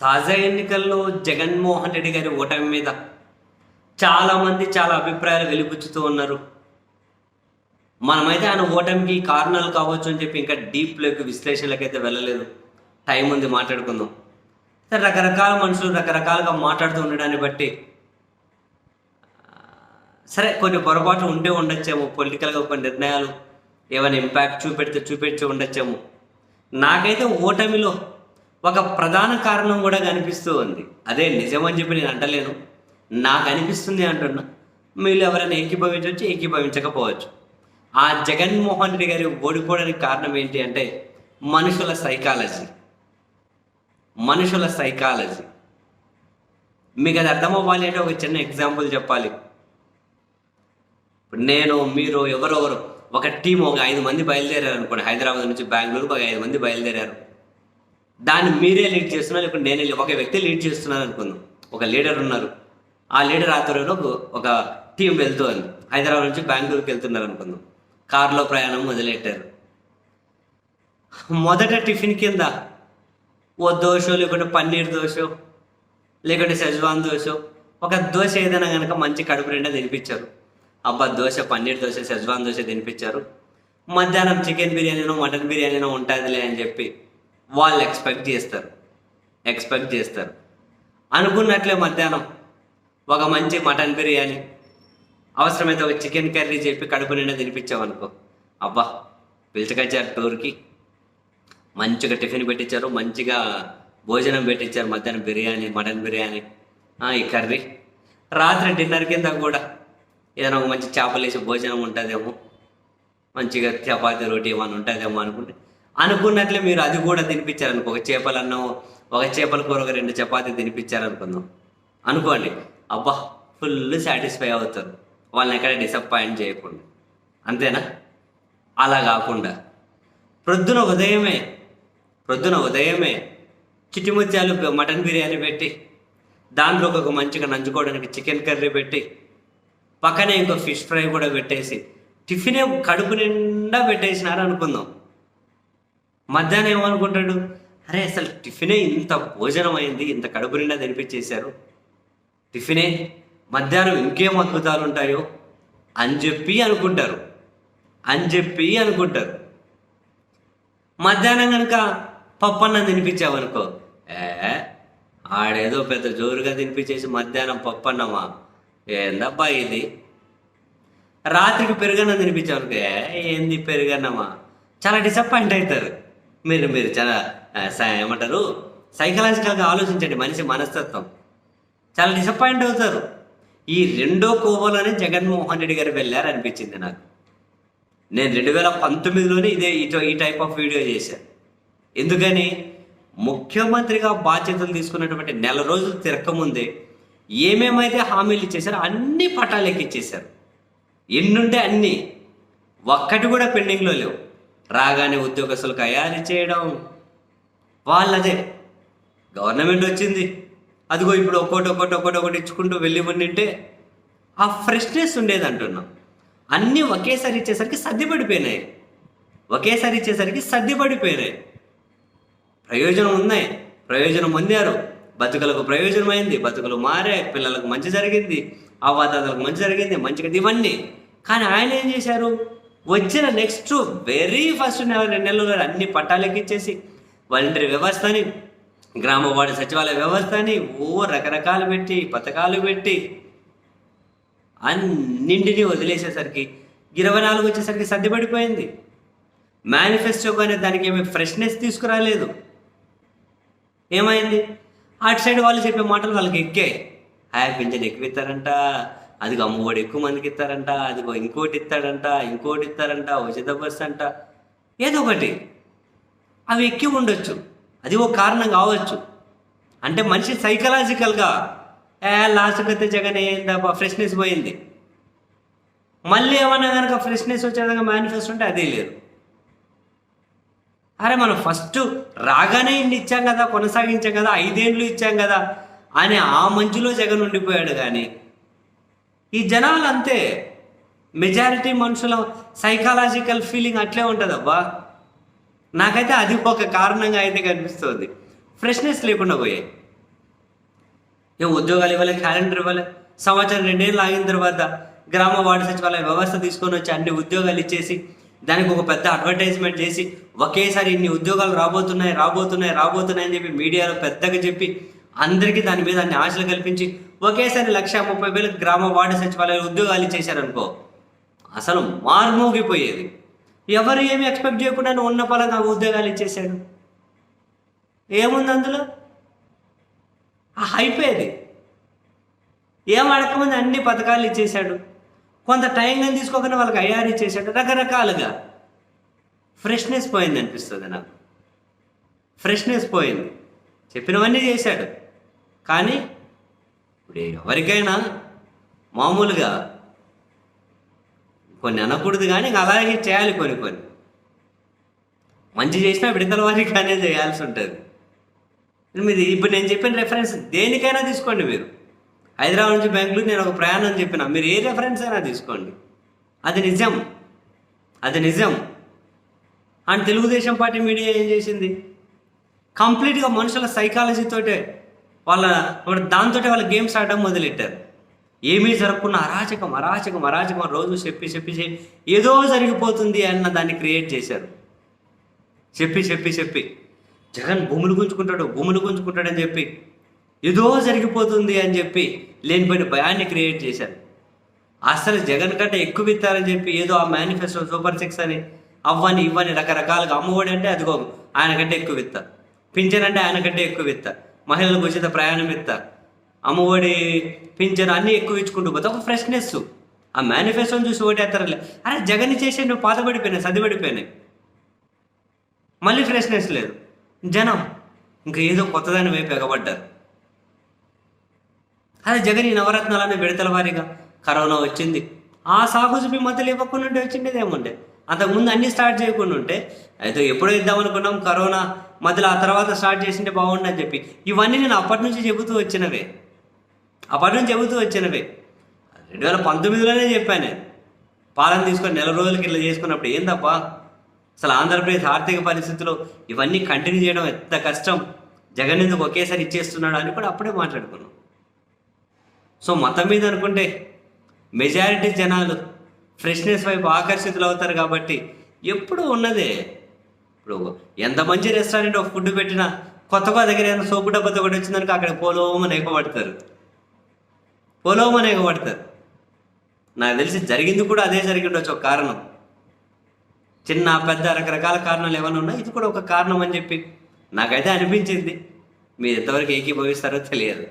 తాజా ఎన్నికల్లో జగన్మోహన్ రెడ్డి గారి ఓటమి మీద చాలామంది చాలా అభిప్రాయాలు వెలిపుచ్చుతూ ఉన్నారు. మనమైతే ఆయన ఓటమికి కారణాలు కావచ్చు అని చెప్పి ఇంకా డీప్లోకి విశ్లేషణలకు అయితే వెళ్ళలేదు. టైం ఉంది మాట్లాడుకుందాం. సరే రకరకాల మనుషులు రకరకాలుగా మాట్లాడుతూ ఉండడాన్ని బట్టి సరే కొన్ని పొరపాట్లు ఉంటే ఉండొచ్చేమో పొలిటికల్గా కొన్ని నిర్ణయాలు ఏమైనా ఇంపాక్ట్ చూపెడితే చూపెట్టి ఉండొచ్చేమో. నాకైతే ఓటమిలో ఒక ప్రధాన కారణం కూడా కనిపిస్తూ ఉంది. అదే నిజమని చెప్పి నేను అంటలేను. నాకు అనిపిస్తుంది అంటున్నా. మీరు ఎవరైనా ఏకీభవించవచ్చు ఏకీభవించకపోవచ్చు. ఆ జగన్మోహన్ రెడ్డి గారి ఓడిపోవడానికి కారణం ఏంటి అంటే మనుషుల సైకాలజీ. మనుషుల సైకాలజీ. మీకు అది అర్థం అవ్వాలి అంటే ఒక చిన్న ఎగ్జాంపుల్ చెప్పాలి. నేను మీరు ఎవరెవరు ఒక టీం ఒక ఐదు మంది బయలుదేరారు అనుకోండి హైదరాబాద్ నుంచి బెంగళూరు ఒక ఐదు మంది బయలుదేరారు. దాన్ని మీరే లీడ్ చేస్తున్నారు ఇప్పుడు నేనే ఒక వ్యక్తి లీడ్ చేస్తున్నాను అనుకుందాం. ఒక లీడర్ ఉన్నారు. ఆ లీడర్ ఆధ్వర్యంలో ఒక- ఒక టీం వెళ్తుంది. హైదరాబాద్ నుంచి బెంగళూరుకి వెళ్తున్నారు అనుకుందాం. కారులో ప్రయాణం మొదలెట్టారు. మొదట టిఫిన్ కింద ఓ దోశ లేకుంటే పన్నీర్ దోశ లేకుంటే సెజ్వాన్ దోశ ఒక దోశ ఏదైనా కనుక మంచి కడుపు నిండా తినిపించారు. అబ్బా దోశ పన్నీర్ దోశ సెజ్వాన్ దోశ తినిపించారు. మధ్యాహ్నం చికెన్ బిర్యానీనో మటన్ బిర్యానీనో ఉంటుందిలే అని చెప్పి వాళ్ళు ఎక్స్పెక్ట్ చేస్తారు. ఎక్స్పెక్ట్ చేస్తారు. అనుకున్నట్లే మధ్యాహ్నం ఒక మంచి మటన్ బిర్యానీ అవసరమైతే ఒక చికెన్ కర్రీ చెప్పి కడుపు నిండా తినిపించామనుకో అబ్బా పిలుచుకొచ్చారు టూర్కి. మంచిగా టిఫిన్ పెట్టించారు మంచిగా భోజనం పెట్టించారు మధ్యాహ్నం బిర్యానీ మటన్ బిర్యానీ ఈ కర్రీ. రాత్రి డిన్నర్ కింద కూడా ఏదైనా ఒక మంచి చేపలు వేసి భోజనం ఉంటుందేమో మంచిగా చపాతీ రోటీ ఏమైనా ఉంటుందేమో అనుకుంటే అనుకున్నట్లే మీరు అది కూడా తినిపించారనుకో ఒక చేపలు ఒక చేపల కూర ఒక రెండు చపాతీ తినిపించారనుకుందాం. అనుకోండి అబ్బా ఫుల్ సాటిస్ఫై అవుతారు. వాళ్ళని ఎక్కడ డిసప్పాయింట్ చేయకుండా. అంతేనా? అలా కాకుండా. ప్రొద్దున ఉదయమే ప్రొద్దున ఉదయమే చిటిముత్యాలు మటన్ బిర్యానీ పెట్టి దాంట్లో ఒక మంచిగా నంచుకోవడానికి చికెన్ కర్రీ పెట్టి పక్కనే ఇంకో ఫిష్ ఫ్రై కూడా పెట్టేసి టిఫినే కడుపు నిండా పెట్టేసినారు అనుకుందాం మధ్యాహ్నం ఏమనుకుంటాడు? అరే అసలు టిఫినే ఇంత భోజనం అయింది ఇంత కడుపు నిండా తినిపించేశారు. టిఫినే మధ్యాహ్నం ఇంకేం అద్భుతాలు ఉంటాయో అని చెప్పి అనుకుంటారు. అని చెప్పి అనుకుంటారు. మధ్యాహ్నం కనుక పప్పన్నం తినిపించావనుకో ఏ ఆడేదో పెద్ద జోరుగా తినిపించేసి మధ్యాహ్నం పప్పన్నమా? ఏందబ్బా ఇది? రాత్రికి పెరుగన్నం తినిపించావనుకో ఏ ఏంది పెరుగన్నమా? చాలా డిసప్పాయింట్ అవుతారు. మీరు మీరు చాలా ఏమంటారు? సైకలాజికల్గా ఆలోచించండి. మనిషి మనస్తత్వం. చాలా డిసప్పాయింట్ అవుతారు. ఈ రెండో కోవలోనే జగన్మోహన్ రెడ్డి గారు వెళ్ళారు అనిపించింది నాకు. నేను రెండు వేల పంతొమ్మిదిలోనే ఇదే ఈ ఈ టైప్ ఆఫ్ వీడియో చేశాను ఎందుకని? ముఖ్యమంత్రిగా బాధ్యతలు తీసుకున్నటువంటి నెల రోజులు తిరగకముందే ఏమేమైతే హామీలు ఇచ్చేశారో అన్ని పటాలు ఎక్కిచ్చేశారు. ఎన్నుంటే అన్నీ. ఒక్కటి కూడా పెండింగ్లో లేవు. రాగానే ఉద్యోగస్తులు ఖయారీ చేయడం. వాళ్ళదే. గవర్నమెంట్ వచ్చింది. అదిగో ఇప్పుడు ఒక్కోటి ఒక్కోటి ఒక్కోటి ఒకటి ఇచ్చుకుంటూ వెళ్ళి ఉండింటే ఆ ఫ్రెష్నెస్ ఉండేది అంటున్నాం. అన్నీ ఒకేసారి ఇచ్చేసరికి సర్దిపడిపోయినాయి. ఒకేసారి ఇచ్చేసరికి సర్దిపడిపోయినాయి. ప్రయోజనం ఉన్నాయి. ప్రయోజనం పొందారు. బతుకులకు ప్రయోజనమైంది. బతుకులు మారే పిల్లలకు మంచి జరిగింది. అవ్వాతాతలకు మంచి జరిగింది. మంచిగా ఇవన్నీ కానీ ఆయన ఏం చేశారు? వచ్చిన నెక్స్ట్ వెరీ ఫస్ట్ నెల రెండు నెలలు అన్ని పట్టాలెక్కించేసి ఇచ్చేసి వాలంటరీ వ్యవస్థని గ్రామ వార్డు సచివాలయ వ్యవస్థని ఓ రకరకాలు పెట్టి పథకాలు పెట్టి అన్నింటినీ వదిలేసేసరికి ఇరవై నాలుగు వచ్చేసరికి సర్దిపడిపోయింది మేనిఫెస్టో అనే దానికి ఏమి ఫ్రెష్నెస్ తీసుకురాలేదు. ఏమైంది? అటు సైడ్ వాళ్ళు చెప్పే మాటలు వాళ్ళకి ఎక్కే. హాయ్ పింఛన్ ఎక్కువ ఇస్తారంట అదిగో అమ్మఒడి ఎక్కువ మందికి ఇస్తారంట అదిగో ఇంకోటి ఇస్తాడంట ఇంకోటి ఇస్తారంట ఉచిత బస్సు అంట. ఏదో ఒకటి. అవి ఎక్కి ఉండొచ్చు. అది ఒక కారణం కావచ్చు. అంటే మనిషి సైకలాజికల్గా ఏ లాస్ట్కి అయితే జగన్ ఏందబ్బా ఫ్రెష్నెస్ పోయింది. మళ్ళీ ఏమన్నా కనుక ఫ్రెష్నెస్ వచ్చేదాకా మేనిఫెస్టో ఉంటే అదే లేదు. అరే మనం ఫస్ట్ రాగానే ఇన్ని ఇచ్చాం కదా కొనసాగించాం కదా ఐదేండ్లు ఇచ్చాం కదా అని ఆ మంచులో జగన్ ఉండిపోయాడు కానీ ఈ జనాలు అంతే మెజారిటీ మనుషుల సైకాలజికల్ ఫీలింగ్ అట్లే ఉంటుందబ్బా. నాకైతే అది ఒక కారణంగా అయితే కనిపిస్తుంది. ఫ్రెష్నెస్ లేకుండా పోయాయి. ఏం ఉద్యోగాలు ఇవ్వలే క్యాలెండర్ ఇవ్వలే. సంవత్సరం రెండేళ్ళు ఆగిన తర్వాత గ్రామ వార్డు సచివాలయ వ్యవస్థ తీసుకొని వచ్చి అన్ని ఉద్యోగాలు ఇచ్చేసి దానికి ఒక పెద్ద అడ్వర్టైజ్మెంట్ చేసి ఒకేసారి ఇన్ని ఉద్యోగాలు రాబోతున్నాయి రాబోతున్నాయి రాబోతున్నాయి అని చెప్పి మీడియాలో పెద్దగా చెప్పి అందరికీ దాని మీద అన్ని ఆశలు కల్పించి ఒకేసారి లక్ష ముప్పై వేలు గ్రామ వార్డు సచివాలయ ఉద్యోగాలు ఇచ్చేశారనుకో అసలు మార్మోగిపోయేది ఎవరు ఏమి ఎక్స్పెక్ట్ చేయకుండా ఉన్న పలంగా ఉద్యోగాలు ఇచ్చేశాడు? ఏముంది అందులో? అయిపోయేది ఏం అడగకముందు అన్ని పథకాలు ఇచ్చేశాడు. కొంత టైం కానీ తీసుకోకుండా వాళ్ళకి అయ్యారు ఇచ్చేసాడు రకరకాలుగా. ఫ్రెష్నెస్ పోయింది అనిపిస్తుంది నాకు. ఫ్రెష్నెస్ పోయింది. చెప్పినవన్నీ చేశాడు. కానీ ఇప్పుడు ఎవరికైనా మామూలుగా కొన్ని అనకూడదు కానీ ఇంకా అలాగే చేయాలి కొన్ని కొన్ని. మంచి చేసినా విడతల వారిగానే చేయాల్సి ఉంటుంది. మీరు ఇప్పుడు నేను చెప్పిన రెఫరెన్స్ దేనికైనా తీసుకోండి మీరు. హైదరాబాద్ నుంచి బెంగళూరు నేను ఒక ప్రయాణం చెప్పిన మీరు ఏ రెఫరెన్స్ అయినా తీసుకోండి. అది నిజం. అది నిజం. అండ్ తెలుగుదేశం పార్టీ మీడియా ఏం చేసింది? కంప్లీట్గా మనుషుల సైకాలజీతోటే వాళ్ళ దాంతో వాళ్ళ గేమ్స్ ఆడడం మొదలెట్టారు. ఏమీ జరగకుండా అరాచకం అరాచకం అరాచకం రోజు చెప్పి చెప్పి ఏదో జరిగిపోతుంది అన్న దాన్ని క్రియేట్ చేశారు. చెప్పి చెప్పి చెప్పి. జగన్ భూములు గుంజుకుంటాడు భూములు గుంజుకుంటాడని చెప్పి. ఏదో జరిగిపోతుంది అని చెప్పి లేనిపోయిన భయాన్ని క్రియేట్ చేశారు. అసలు జగన్ కంటే ఎక్కువ ఇస్తారని చెప్పి ఏదో ఆ మేనిఫెస్టో సూపర్ సిక్స్ అని అవ్వని ఇవ్వని రకరకాలుగా అమ్మఒడి అంటే అదిగో ఆయన కంటే ఎక్కువ ఇస్తా పింఛన్ అంటే ఆయన కంటే ఎక్కువ ఇస్తారు మహిళలకు ఉచిత ప్రయాణం ఇస్తా అమ్మఒడి పింఛన్ అన్నీ ఎక్కువ ఇచ్చుకుంటూ పోతే ఒక ఫ్రెష్నెస్. ఆ మేనిఫెస్టోని చూసి ఓటేస్తారలే అరే జగన్ చేసే నువ్వు పాతబడిపోయినాయి సదిపడిపోయినాయి మళ్ళీ ఫ్రెష్నెస్ లేదు. జనం ఇంకా ఏదో కొత్తదాని వైపు ఎగబడ్డారు. అదే జగన్ ఈ నవరత్నాలనే విడతల వారీగా కరోనా వచ్చింది. ఆ సాగు చూపి మద్దతులు ఇవ్వకుండా ఉంటే వచ్చిండేది ఏముండే అంతకుముందు అన్నీ స్టార్ట్ చేయకుండా ఉంటే అయితే ఎప్పుడో ఇద్దాం అనుకున్నాం కరోనా మధ్యలో ఆ తర్వాత స్టార్ట్ చేసింటే బాగుండని చెప్పి. ఇవన్నీ నేను అప్పటి నుంచి చెబుతూ వచ్చినవే. అప్పటి నుంచి చెబుతూ వచ్చినవే. రెండు వేల పంతొమ్మిదిలోనే చెప్పాను పాలన తీసుకొని నెల రోజులకి ఇట్లా చేసుకున్నప్పుడు ఏందప్పా అసలు ఆంధ్రప్రదేశ్ ఆర్థిక పరిస్థితుల్లో ఇవన్నీ కంటిన్యూ చేయడం ఎంత కష్టం? జగన్ ఎందుకు ఒకేసారి ఇచ్చేస్తున్నాడు అని కూడా అప్పుడే మాట్లాడుకున్నాం. సో మతం మీద అనుకుంటే మెజారిటీ జనాలు ఫ్రెష్నెస్ వైపు ఆకర్షితులు అవుతారు కాబట్టి ఎప్పుడు ఉన్నదే. ఇప్పుడు ఎంత మంచి రెస్టారెంట్ ఒక ఫుడ్ పెట్టినా కొత్తగా దగ్గర ఏదైనా సోపు డబ్బాతో ఒకటి వచ్చిందనుకో అక్కడ పోలోమని ఎగబడతారు పోలోమని ఎగబడతారు నాకు తెలిసి జరిగింది కూడా అదే జరిగి ఉండొచ్చు ఒక కారణం. చిన్న పెద్ద రకరకాల కారణాలు ఏమైనా ఉన్నా ఇది కూడా ఒక కారణం అని చెప్పి నాకైతే అనిపించింది. మీరు ఎంతవరకు ఏకీభవిస్తారో తెలియదు.